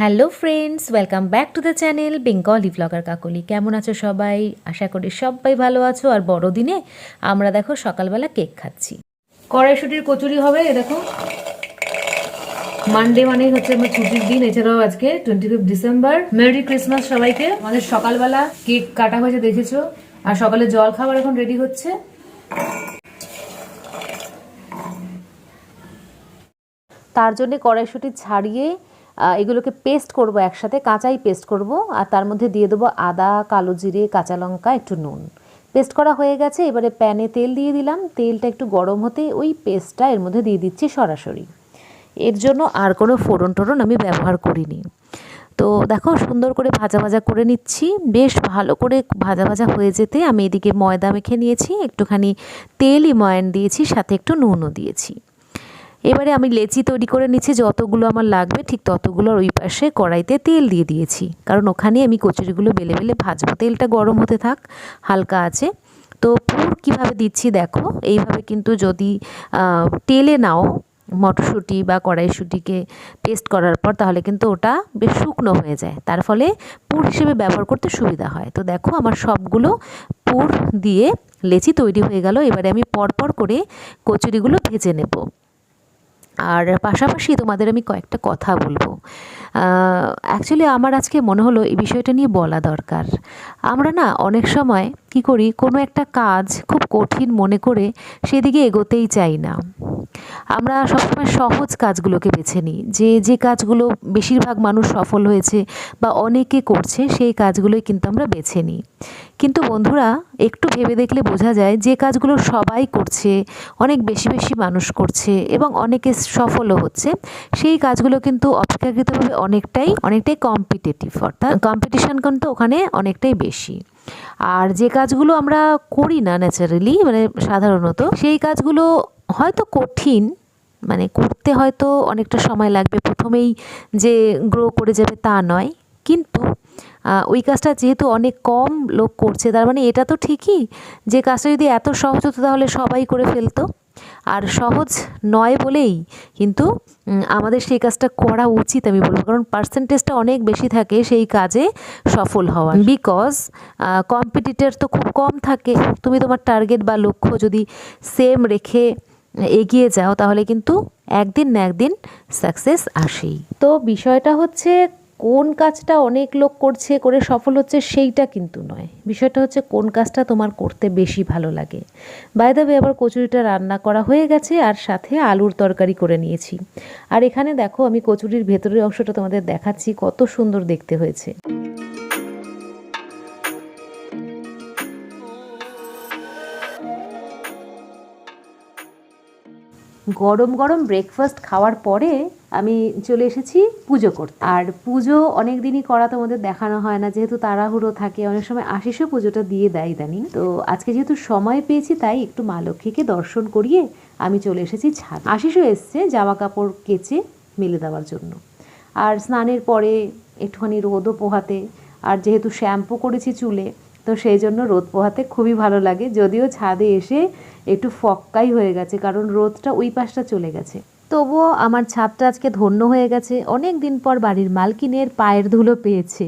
Hello friends, welcome back to the channel Bengali blogger Kakali. কেমন আছো সবাই? আশা করি সবাই ভালো আছো। আর বড়দিনে আমরা দেখো সকালবেলা কেক খাচ্ছি। কড়াইশুটির কচুরি হবে, এ দেখো। মানডে মানে হচ্ছে আমার ছুটির দিন, এছাড়াও আজকে টোয়েন্টি ফিফ ডিসেম্বর মেরি ক্রিসমাস সবাইকে। আমাদের সকালবেলা কেক কাটা হয়েছে, দেখেছ? আর সকালে জল খাবার এখন রেডি হচ্ছে। তার জন্য কড়াইশুটি ছাড়িয়ে এগুলোকে পেস্ট করব একসাথে, কাঁচাই পেস্ট করব, আর তার মধ্যে দিয়ে দেবো আদা, কালো জিরে, কাঁচা লঙ্কা, একটু নুন। পেস্ট করা হয়ে গেছে, এবারে প্যানে তেল দিয়ে দিলাম, তেলটা একটু গরম হতে ওই পেস্টটা এর মধ্যে দিয়ে দিচ্ছি সরাসরি। এর জন্য আর কোনো ফোড়ন টোড়ন আমি ব্যবহার করিনি। তো দেখো, সুন্দর করে ভাজা ভাজা করে নিচ্ছি, বেশ ভালো করে ভাজা ভাজা হয়ে যেতে আমি এদিকে ময়দা মেখে নিয়েছি, একটুখানি তেলই ময়ান দিয়েছি, সাথে একটু নুনও দিয়েছি। এবারে আমি লেচি তৈরি করে নিচ্ছি, যতগুলো আমার লাগবে ঠিক ততগুলোর ওই পাশে কড়াইতে তেল দিয়ে দিয়েছি। কারণ ওখানে আমি কচুরিগুলো বেলে বেলে ভাজবো। তেলটা গরম হতে থাক, হালকা আছে। তো পুর কীভাবে দিচ্ছি দেখো, এইভাবে কিন্তু যদি তেলে নাও মটরশুঁটি বা কড়াইশুঁটিকে পেস্ট করার পর, তাহলে কিন্তু ওটা বেশ শুকনো হয়ে যায়। তার ফলে পুর হিসেবে ব্যবহার করতে সুবিধা হয়। তো দেখো আমার সবগুলো পুর দিয়ে লেচি তৈরি হয়ে গেল। এবারে আমি পরপর করে কচুরিগুলো ভেজে নেব। আর পাশাপাশি তোমাদের আমি কয়েকটা কথা বলব। অ্যাকচুয়ালি আমার আজকে মনে হলো এই বিষয়টা নিয়ে বলা দরকার। আমরা না অনেক সময় কি করি? কোনো একটা কাজ খুব কঠিন মনে করে সেদিকে এগোতেই চাই না। আমরা সবসময় সহজ কাজগুলোকে বেছে নিই। যে যে কাজগুলো বেশিরভাগ মানুষ সফল হয়েছে বা অনেকে করছে সেই কাজগুলোই কিন্তু আমরা বেছে নিই। কিন্তু বন্ধুরা, একটু ভেবে দেখলে বোঝা যায় যে, কাজগুলো সবাই করছে, অনেক বেশি বেশি মানুষ করছে এবং অনেকে সফলও হচ্ছে, সেই কাজগুলো কিন্তু অপেক্ষাকৃতভাবে অনেকটাই অনেকটাই কম্পিটিটিভ অর্থাৎ কম্পিটিশন কিন্তু ওখানে অনেকটাই বেশি। আর যে কাজগুলো আমরা করি না ন্যাচারালি মানে সাধারণত, সেই কাজগুলো হয়তো কঠিন মানে করতে হয়তো অনেকটা সময় লাগবে। প্রথমেই যে গ্রো করে যাবে তা নয়, কিন্তু ওই কাজটা যেহেতু অনেক কম লোক করছে, তার মানে এটা তো ঠিকই যে কাজটা যদি এত সহজ হতো তাহলে সবাই করে ফেলতো। আর সহজ নয় বলেই কিন্তু আমাদের সেই কাজটা করা উচিত আমি বলব। কারণ পার্সেন্টেজটা অনেক বেশি থাকে সেই কাজে সফল হওয়ার। বিকজ কম্পিটিটার তো খুব কম থাকে। তুমি তোমার টার্গেট বা লক্ষ্য যদি সেম রেখে এগিয়ে যাও, তাহলে কিন্তু একদিন না একদিন সাকসেস আসেই। তো বিষয়টা হচ্ছে কোন কাজটা অনেক লোক করছে করে সফল হচ্ছে সেইটা কিন্তু নয়। বিষয়টা হচ্ছে কোন কাজটা তোমার করতে বেশি ভালো লাগে। বাই দ্য আবার কচুরিটা রান্না করা হয়ে গেছে আর সাথে আলুর তরকারি করে নিয়েছি। আর এখানে দেখো আমি কচুরির ভেতরের অংশটা তোমাদের দেখাচ্ছি, কত সুন্দর দেখতে হয়েছে। গরম গরম ব্রেকফাস্ট খাওয়ার পরে আমি চলে এসেছি পুজো করতে। আর পুজো অনেক দিনই করা তোমাদের দেখানো হয় না, যেহেতু তাড়াহুড়ো থাকে, অনেক সময় আশিসও পুজোটা দিয়ে দেয় ইদানিং। তো আজকে যেহেতু সময় পেয়েছি, তাই একটু মা লক্ষ্মীকে দর্শন করিয়ে আমি চলে এসেছি ছাদ। আশিসও এসছে জামা কাপড় কেচে মেলে দেওয়ার জন্য। আর স্নানের পরে একটুখানি রোদও পোহাতে, আর যেহেতু শ্যাম্পু করেছি চুলে তো সেই জন্য রোদ পোহাতে খুবই ভালো লাগে। যদিও ছাদে এসে একটু ফক্কাই হয়ে গেছে, কারণ রোদটা ওই পাশটা চলে গেছে। তবুও আমার ছাদটা আজকে ধন্য হয়ে গেছে। অনেক দিন পর বাড়ির মালকিনের পায়ের ধুলো পেয়েছে।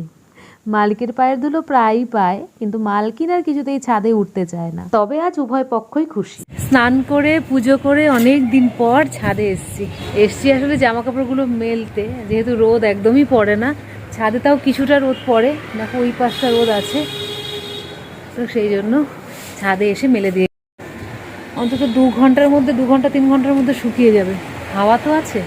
মালকের পায়ের ধুলো প্রায়ই পায়, কিন্তু মালকিন আর কিছুতেই ছাদে উঠতে চায় না। তবে আজ উভয় পক্ষই খুশি। স্নান করে, পুজো করে অনেক দিন পর ছাদে এসছি। এসছি আসলে জামা কাপড়গুলো মেলতে, যেহেতু রোদ একদমই পড়ে না। ছাদে তাও কিছুটা রোদ পড়ে, দেখো ওই পাশটা রোদ আছে। তো সেই জন্য ছাদে এসে মেলে দিয়ে অন্তত দু ঘণ্টার মধ্যে, দু ঘণ্টা, তিন ঘণ্টার মধ্যে শুকিয়ে যাবে। হাওয়া তো আছে।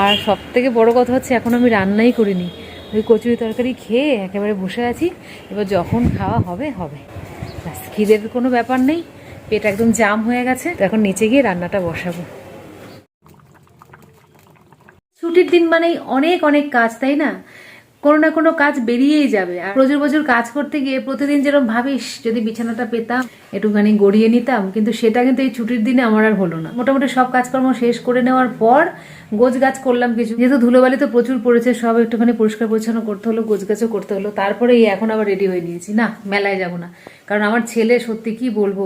আর সব থেকে বড় কথা হচ্ছে, এখন আমি রান্নাই করিনি। ওই কচুরি তরকারি খেয়ে একেবারে বসে আছি। এবার যখন খাওয়া হবে হবে। ব্যাস, খিদের কোনো ব্যাপার নেই। পেট একদম জাম হয়ে গেছে। এখন নিচে গিয়ে রান্নাটা বসাবো। ছুটির দিন মানেই অনেক অনেক কাজ, তাই না? কোনো না কোনো কাজ বেরিয়েই যাবে। আর প্রচুর প্রচুর কাজ করতে গিয়ে প্রতিদিন যেরকম ভাবিস, যদি বিছানাটা পেতাম, একটুখানি গড়িয়ে নিতাম, কিন্তু সেটা কিন্তু এই ছুটির দিনে আমার আর হলো না। মোটামুটি সব কাজকর্ম শেষ করে নেওয়ার পর গোছ গাছ করলাম কিছু। যেহেতু ধুলোবালি তো প্রচুর পড়েছে, সব একটুখানি পরিষ্কার পরিচ্ছন্ন করতে হলো গোছ গাছও করতে হলো। তারপরে এই এখন আবার রেডি হয়ে নিয়েছি। না, মেলায় যাব না। কারণ আমার ছেলে, সত্যি কি বলব,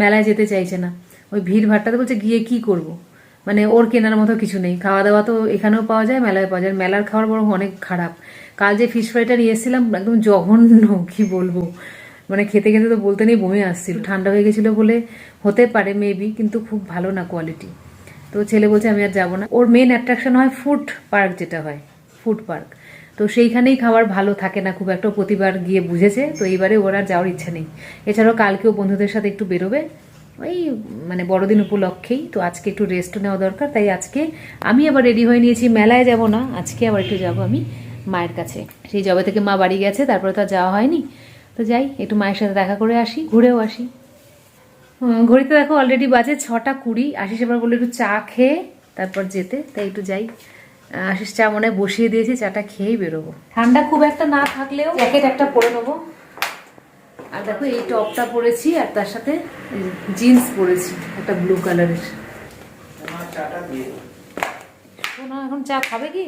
মেলায় যেতে চাইছে না। ওই ভিড় ভাট্টাতে বলছে, গিয়ে কি করব? মানে ওর কেনার মতো কিছু নেই। খাওয়া দাওয়া তো এখানেও পাওয়া যায়, মেলায় পাওয়া যায়। মেলার খাবার বরং অনেক খারাপ। কাল যে ফিশ ফ্রাইটা নিয়ে এসেছিলাম, একদম জঘন্য, কি বলব? মানে খেতে খেতে তো বলতে নেই, বমি আসছিল। ঠান্ডা হয়ে গেছিল বলে হতে পারে মেবি কিন্তু খুব ভালো না কোয়ালিটি তো ছেলে বলছে, আমি আর যাব না। ওর মেন অ্যাট্রাকশন হয় ফুড পার্ক যেটা হয় ফুড পার্ক তো সেইখানেই খাবার ভালো থাকে না, খুব একটা প্রতিবার গিয়ে বুঝেছে। তো এইবারে ওর আর যাওয়ার ইচ্ছা নেই। এছাড়াও কালকেও বন্ধুদের সাথে একটু বেরোবে। ওই মানে বড়দিন উপলক্ষেই। তো আজকে একটু রেস্ট নেওয়া দরকার, তাই আজকে আমি আবার রেডি হয়ে নিয়েছি। মেলায় যাব না, আজকে আবার একটু যাব আমি মায়ের কাছে। সেই জবে থেকে মা বাড়ি গেছে, তারপরে তো যাওয়া হয়নি। তো যাই, একটু মায়ের সাথে দেখা করে আসি, ঘুরেও আসি। ঘড়িতে দেখো অলরেডি বাজে ছটা কুড়ি। আশিস এবার বলে একটু চা খেয়ে তারপর যেতে, তাই একটু যাই। আশিস চা মনে বসিয়ে দিয়েছি, চাটা খেয়েই বেরোবো। ঠান্ডা খুব একটা না থাকলেও জ্যাকেট একটা পরে নেব। আর দেখো এই টপটা পরেছি আর তার সাথে জিন্স পরেছি একটা ব্লু কালারের। শোনা এখন চা খাবে কি?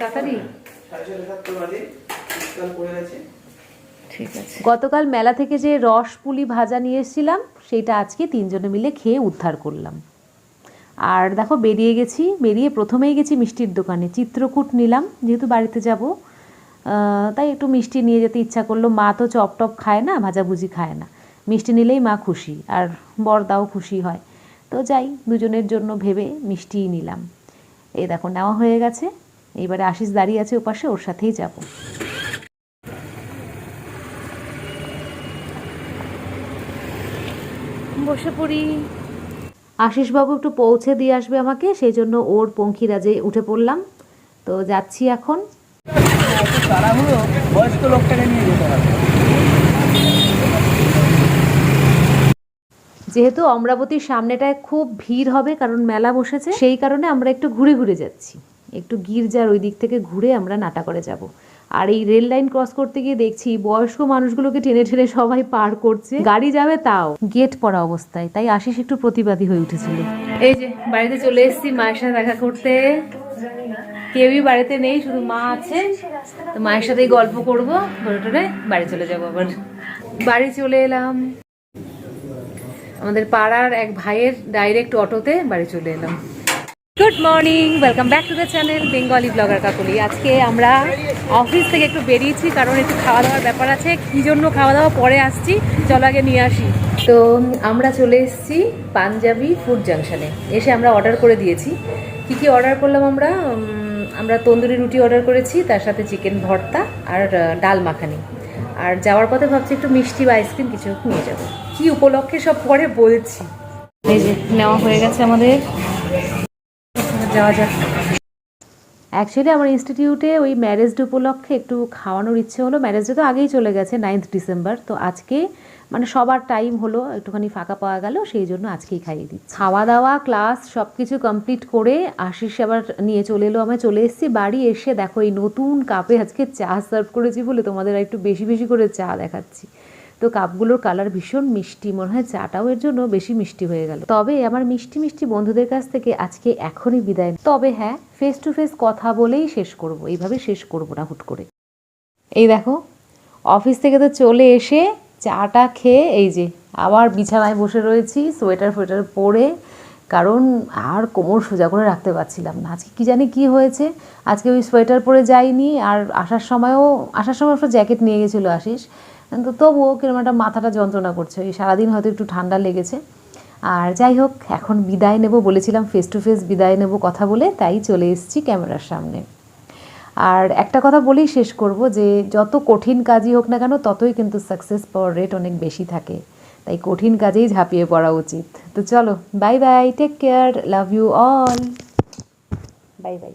তাড়াতাড়ি। ঠিক আছে। গতকাল মেলা থেকে যে রস পুলি ভাজা নিয়ে এসেছিলাম সেইটা আজকে তিনজনে মিলে খেয়ে উদ্ধার করলাম। আর দেখো বেরিয়ে গেছি বেরিয়ে প্রথমেই গেছি মিষ্টির দোকানে। চিত্রকূট নিলাম যেহেতু বাড়িতে যাব। তাই একটু মিষ্টি নিয়ে যেতে ইচ্ছা করল। মা তো চপ টপ খায় না ভাজাভুজি খায় না। মিষ্টি নিলেই মা খুশি, আর বরদাও খুশি হয়। তো যাই, দুজনের জন্য ভেবে মিষ্টিই নিলাম। এই দেখো, নেওয়া হয়ে গেছে। এইবারে আশিস দাঁড়িয়ে আছে ওপাশে, ওর সাথেই যাব। বসে পড়ি। আশিসবাবু একটু পৌঁছে দিয়ে আসবে আমাকে, সেই জন্য ওর পঙ্খিরাজে উঠে পড়লাম। তো যাচ্ছি এখন। তাড়াহুড়ো বয়স্ক লোকটাকে নিয়ে যেতে হবে। যেহেতু অমরাবতীর সামনেটায় খুব ভিড় হবে কারণ মেলা বসেছে সেই কারণে আমরা একটু ঘুরে ঘুরে যাচ্ছি। একটু গির্জার ওই দিক থেকে ঘুরে আমরা নাটা করে যাব। আর এই রেল লাইন ক্রস করতে গিয়ে দেখছি বয়স্ক মানুষগুলোকে টেনে টেনে সবাই পার করছে। গাড়ি যাবে তাও। গেট পড়া অবস্থায় তাই আশিস একটু প্রতিবাদী হয়ে উঠেছিল। এই যে বাড়িতে চলে এসেছি মায়ের সাথে দেখা করতে। কেউই বাড়িতে নেই, শুধু মা আছে। তো মায়ের সাথেই গল্প করব, করে টোরে বাড়ি চলে যাব আবার। বাড়ি চলে এলাম। আমাদের পাড়ার এক ভাইয়ের ডাইরেক্ট অটোতে বাড়ি চলে এলাম। Good morning welcome back to the channel Bengali blogger Kakuli. আজকে আমরা অফিস থেকে একটু বেরিয়েছি, কারণ একটু খাওয়া দাওয়ার ব্যাপার আছে। কি জন্য খাওয়া দাওয়া পরে আসছি। চলো আগে নিয়ে আসি। তো আমরা চলে এসেছি পাঞ্জাবি ফুড জাংশনে এসে আমরা অর্ডার করে দিয়েছি। কি কী অর্ডার করলাম আমরা? আমরা তন্দুরি রুটি অর্ডার করেছি, তার সাথে চিকেন ভর্তা আর ডাল মাখানি। আর যাওয়ার পথে ভাবছি একটু মিষ্টি বা আইসক্রিম কিছু নিয়ে যাব। কি উপলক্ষে সব পরে বলছি। নেওয়া হয়ে গেছে আমাদের। যাওয়া যাক। অ্যাকচুয়ালি আমার ইনস্টিটিউটে ওই ম্যারেজ ডে উপলক্ষে একটু খাওয়ানোর ইচ্ছে হলো। ম্যারেজ ডে তো আগেই চলে গেছে নাইন্থ ডিসেম্বর তো আজকে মানে সবার টাইম হলো, একটুখানি ফাঁকা পাওয়া গেল, সেই জন্য আজকেই খাইয়ে দিচ্ছি। খাওয়া দাওয়া ক্লাস সব কিছু কমপ্লিট করে আশিস আবার নিয়ে চলে এলো আমি চলে এসেছি, বাড়ি এসে দেখো এই নতুন কাপে আজকে চা সার্ভ করেছি বলে তোমাদের একটু বেশি বেশি করে চা দেখাচ্ছি। তো কাপগুলোর কালার ভীষণ মিষ্টি, মনে হয় চাটাও এর জন্য বেশি মিষ্টি হয়ে গেল। তবে আমার মিষ্টি মিষ্টি বন্ধুদের কাছ থেকে আজকে এখনই বিদায় তবে হ্যাঁ ফেস টু ফেস কথা বলেই শেষ করব, এইভাবে শেষ করব না হুট করে। এই দেখো অফিস থেকে তো চলে এসে চাটা খেয়ে এই যে আবার বিছানায় বসে রয়েছি সোয়েটার ফোয়েটার পরে, কারণ আর কোমর সোজা করে রাখতে পারছিলাম না। আজকে কি জানি কি হয়েছে, আজকে ওই সোয়েটার পরে যাইনি, আর আসার সময়ও, আসার সময় একটা জ্যাকেট নিয়ে গেছিল আশিস। কিন্তু তবুও কীরকম একটা মাথাটা যন্ত্রণা করছে। ওই সারাদিন হয়তো একটু ঠান্ডা লেগেছে। আর যাই হোক, এখন বিদায় নেব বলেছিলাম ফেস টু ফেস বিদায় নেব কথা বলে, তাই চলে এসেছি ক্যামেরার সামনে। আর একটা কথা বলেই শেষ করব যে, যত কঠিন কাজই হোক না কেন, ততই কিন্তু সাকসেস পাওয়ার রেট অনেক বেশি থাকে। তাই কঠিন কাজেই ঝাঁপিয়ে পড়া উচিত। তো চলো bye bye take care love you all bye bye